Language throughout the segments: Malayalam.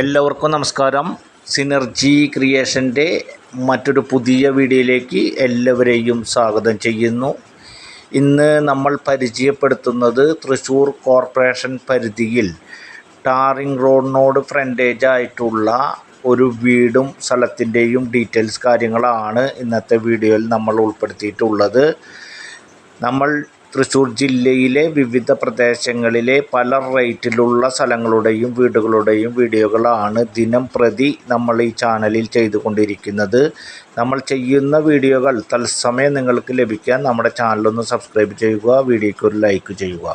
എല്ലാവർക്കും നമസ്കാരം. സിനർജി ക്രിയേഷന്റെ മറ്റൊരു പുതിയ വീഡിയോയിലേക്ക് എല്ലാവരെയും സ്വാഗതം ചെയ്യുന്നു. ഇന്ന് നമ്മൾ പരിചയപ്പെടുത്തുന്നത് തൃശ്ശൂർ കോർപ്പറേഷൻ പരിധിയിൽ ടാറിംഗ് റോഡിനോട് ഫ്രണ്ടേജ് ആയിട്ടുള്ള ഒരു വീടും സ്ഥലത്തിന്റെയും ഡീറ്റെയിൽസ് കാര്യങ്ങളാണ് ഇന്നത്തെ വീഡിയോയിൽ നമ്മൾ ഉൾപ്പെടുത്തിയിട്ടുള്ളത്. നമ്മൾ തൃശ്ശൂർ ജില്ലയിലെ വിവിധ പ്രദേശങ്ങളിലെ പല റേറ്റിലുള്ള സ്ഥലങ്ങളുടെയും വീടുകളുടെയും വീഡിയോകളാണ് ദിനം പ്രതി നമ്മൾ ഈ ചാനലിൽ ചെയ്തുകൊണ്ടിരിക്കുന്നത്. നമ്മൾ ചെയ്യുന്ന വീഡിയോകൾ തത്സമയം നിങ്ങൾക്ക് ലഭിക്കാൻ നമ്മുടെ ചാനലൊന്ന് സബ്സ്ക്രൈബ് ചെയ്യുക വീഡിയോയ്ക്ക് ഒരു ലൈക്ക് ചെയ്യുക.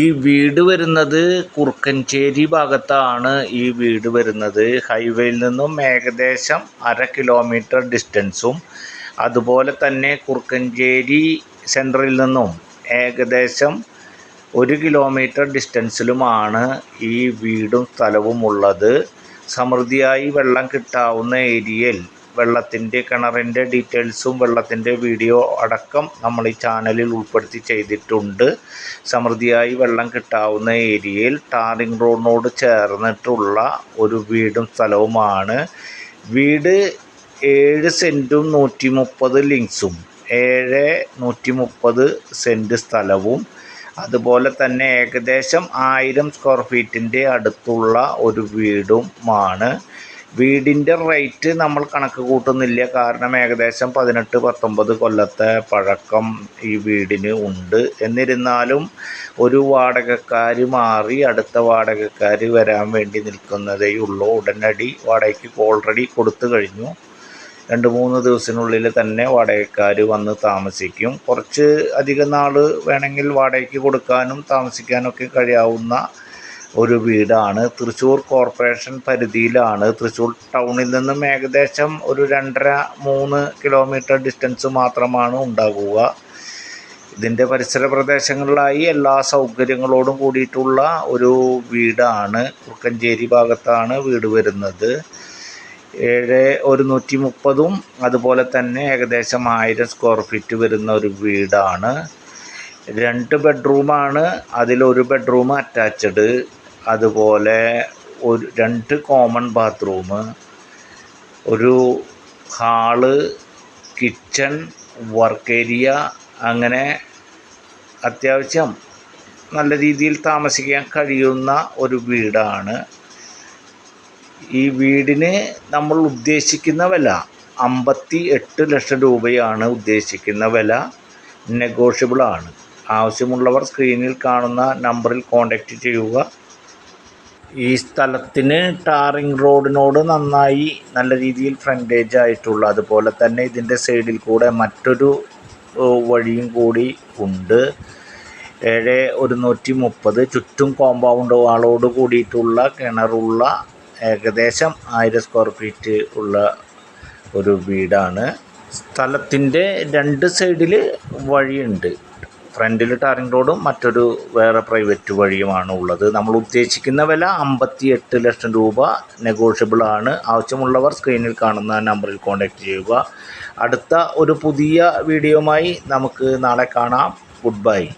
ഈ വീട് വരുന്നത് കുറുക്കഞ്ചേരി ഭാഗത്താണ് ഈ വീട് വരുന്നത്. ഹൈവേയിൽ നിന്നും ഏകദേശം അര കിലോമീറ്റർ ഡിസ്റ്റൻസും അതുപോലെ തന്നെ കുറുക്കഞ്ചേരി സെന്ററിൽ നിന്നും ഏകദേശം ഒരു കിലോമീറ്റർ ഡിസ്റ്റൻസിലുമാണ് ഈ വീടും സ്ഥലവും ഉള്ളത്. സമൃദ്ധിയായി വെള്ളം കിട്ടാവുന്ന ഏരിയയിൽ വെള്ളത്തിന്റെ കിണറിന്റെ ഡീറ്റെയിൽസും വെള്ളത്തിന്റെ വീഡിയോ അടക്കം നമ്മൾ ഈ ചാനലിൽ ഉൾപ്പെടുത്തി ചെയ്തിട്ടുണ്ട്. സമൃദ്ധിയായി വെള്ളം കിട്ടാവുന്ന ഏരിയയിൽ ടാറിംഗ് റോഡിനോട് ചേർന്നിട്ടുള്ള ഒരു വീടും സ്ഥലവുമാണ്. വീട് ഏഴ് സെന്റും നൂറ്റി മുപ്പത് ലിങ്സും ഏഴ് നൂറ്റി മുപ്പത് സെന്റ് സ്ഥലവും അതുപോലെ തന്നെ ഏകദേശം ആയിരം സ്ക്വയർ ഫീറ്റിന്റെ അടുത്തുള്ള ഒരു വീടുമാണ്. വീടിന്റെ റേറ്റ് നമ്മൾ കണക്ക് കൂട്ടുന്നില്ല. കാരണം ഏകദേശം പതിനെട്ട് പത്തൊമ്പത് കൊല്ലത്തെ പഴക്കം ഈ വീടിന് ഉണ്ട്. എന്നിരുന്നാലും ഒരു വാടകക്കാർ മാറി അടുത്ത വാടകക്കാർ വരാൻ വേണ്ടി നിൽക്കുന്നതേ ഉള്ളൂ. ഉടനടി വാടകയ്ക്ക് ഓൾറെഡി കൊടുത്തു കഴിഞ്ഞു. രണ്ട് മൂന്ന് ദിവസത്തിനുള്ളിൽ തന്നെ വാടകക്കാർ വന്ന് താമസിക്കും. കുറച്ച് അധികം നാൾ വേണമെങ്കിൽ വാടകയ്ക്ക് കൊടുക്കാനും താമസിക്കാനൊക്കെ കഴിയാവുന്ന ഒരു വീടാണ്. തൃശ്ശൂർ കോർപ്പറേഷൻ പരിധിയിലാണ്. തൃശ്ശൂർ ടൗണിൽ നിന്നും ഏകദേശം ഒരു രണ്ടര മൂന്ന് കിലോമീറ്റർ ഡിസ്റ്റൻസ് മാത്രമാണ് ഉണ്ടാകുക ഇതിന്റെ പരിസര പ്രദേശങ്ങളിലായി എല്ലാ സൗകര്യങ്ങളോടും കൂടിയിട്ടുള്ള ഒരു വീടാണ്. കുറുക്കഞ്ചേരി ഭാഗത്താണ് വീട് വരുന്നത്. ഏഴ് ഒരു നൂറ്റി മുപ്പതും അതുപോലെ തന്നെ ഏകദേശം ആയിരം സ്ക്വയർ ഫീറ്റ് വരുന്ന ഒരു വീടാണ്. രണ്ട് ബെഡ്റൂമാണ് അതിലൊരു ബെഡ്റൂം അറ്റാച്ച്ഡ് അതുപോലെ ഒരു രണ്ട് കോമൺ ബാത്റൂം ഒരു ഹാൾ കിച്ചൺ വർക്ക് ഏരിയ അങ്ങനെ അത്യാവശ്യം നല്ല രീതിയിൽ താമസിക്കാൻ കഴിയുന്ന ഒരു വീടാണ്. ഈ വീടിന് നമ്മൾ ഉദ്ദേശിക്കുന്ന വില അമ്പത്തി എട്ട് ലക്ഷം രൂപയാണ് ഉദ്ദേശിക്കുന്ന വില. നെഗോഷ്യബിളാണ് ആവശ്യമുള്ളവർ സ്ക്രീനിൽ കാണുന്ന നമ്പറിൽ കോൺടാക്റ്റ് ചെയ്യുക. ഈ സ്ഥലത്തിന് ടാറിംഗ് റോഡിനോട് നന്നായി നല്ല രീതിയിൽ ഫ്രണ്ടേജ് ആയിട്ടുള്ള അതുപോലെ തന്നെ ഇതിന്റെ സൈഡിൽ കൂടെ മറ്റൊരു വഴിയും കൂടി ഉണ്ട്. ഏഴ് ഒരുന്നൂറ്റി മുപ്പത് ചുറ്റും കോമ്പൗണ്ട് വാളോട് കൂടിയിട്ടുള്ള കിണറുള്ള ഏകദേശം ആയിരം സ്ക്വയർ ഫീറ്റ് ഉള്ള ഒരു വീടാണ്. സ്ഥലത്തിന്റെ രണ്ട് സൈഡിൽ വഴിയുണ്ട്. ഫ്രണ്ടിൽ ടാറിംഗ് റോഡും മറ്റൊരു വേറെ പ്രൈവറ്റ് വഴിയുമാണ് ഉള്ളത്. നമ്മൾ ഉദ്ദേശിക്കുന്ന വില അമ്പത്തി എട്ട് ലക്ഷം രൂപ. നെഗോഷ്യബിൾ ആണ്. ആവശ്യമുള്ളവർ സ്ക്രീനിൽ കാണുന്ന നമ്പറിൽ കോൺടാക്റ്റ് ചെയ്യുക. അടുത്ത ഒരു പുതിയ വീഡിയോമായി നമുക്ക് നാളെ കാണാം. Good bye